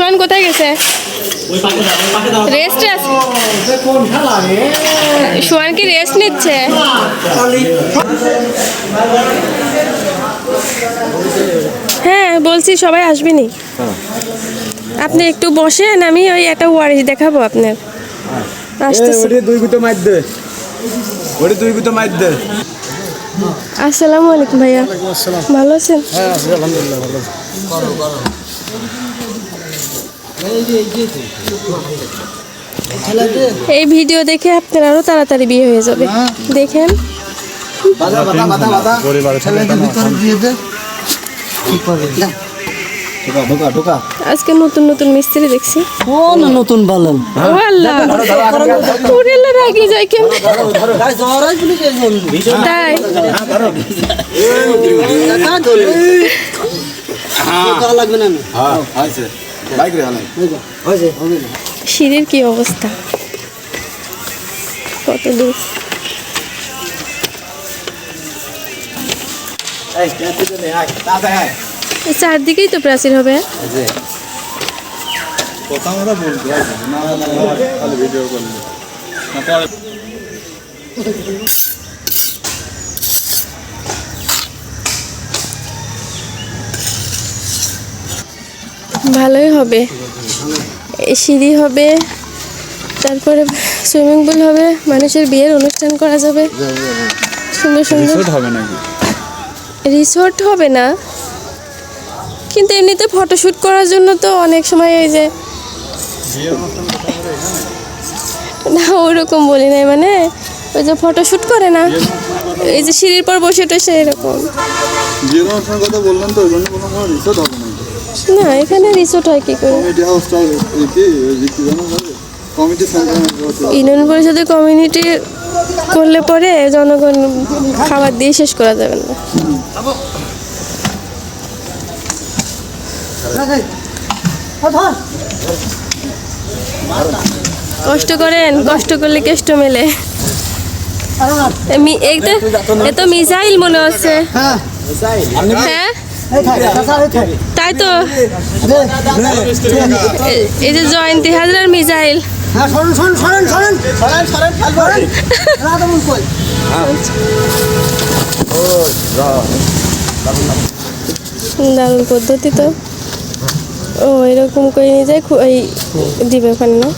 সোহান কোথায় গেছে? রেস্ট আছে। সোহান কি রেস্ট নিচ্ছে? হ্যাঁ বলছি সবাই আসবেনি। আপনি একটু বসেন আমি ওই একটা ওয়ারিশ দেখাবো আপনার। আসসালামু আলাইকুম ভাইয়া। ভালো আছেন? হ্যাঁ আলহামদুলিল্লাহ ভালো এই ভিডিও দেখে আপনার আরও তাড়াতাড়ি বিয়ে হয়ে যাবে দেখেন আজকে নতুন নতুন মিস্ত্রি দেখছি কোন নতুন বালেন ও আল্লাহ উড়েলে রাগে যায় কেন তাই লাগবে না সিঁড়ির কি অবস্থা? কত দূর? চারদিকেই তো প্রাচীর হবে। ভিডিও করলি না পরে ভালোই হবে। এই সিঁড়ি হবে তারপরে সুইমিং পুল হবে মানুষের বিয়ের অনুষ্ঠান করা যাবে। সুন্দর সুন্দর হবে রিসোর্ট হবে না। কিন্তু এমনিতে ফটোশ্যুট করার জন্য তো অনেক সময় এই যে না ওরকম বলি নাই মানে ওই যে ফটোশ্যুট করে না। এই যে সিঁড়ির পর বসে টসে এরকম। কথা বললেন তো ওই জন্য কোনো রিসোর্ট হবে না। না এখানে রিসোর্ট হয় কি করে? কমিটি হাউসটা কি কি কমিটি সেন্টার ইউনিয়ন পরিষদের কমিউনিটি করলে পরে জনগণ খাবার দিয়ে শেষ করা যাবে না। কষ্ট করেন কষ্ট করলে কেষ্ট মেলে। এই এ তো মিসাইল মনে হচ্ছে। হ্যাঁ? তাই তো এই যে জয়ন্তী হাজরার কই দারুণ পদ্ধতি তো। ও, এরকম করে নিয়ে যায় এই দিবে ওখানে না?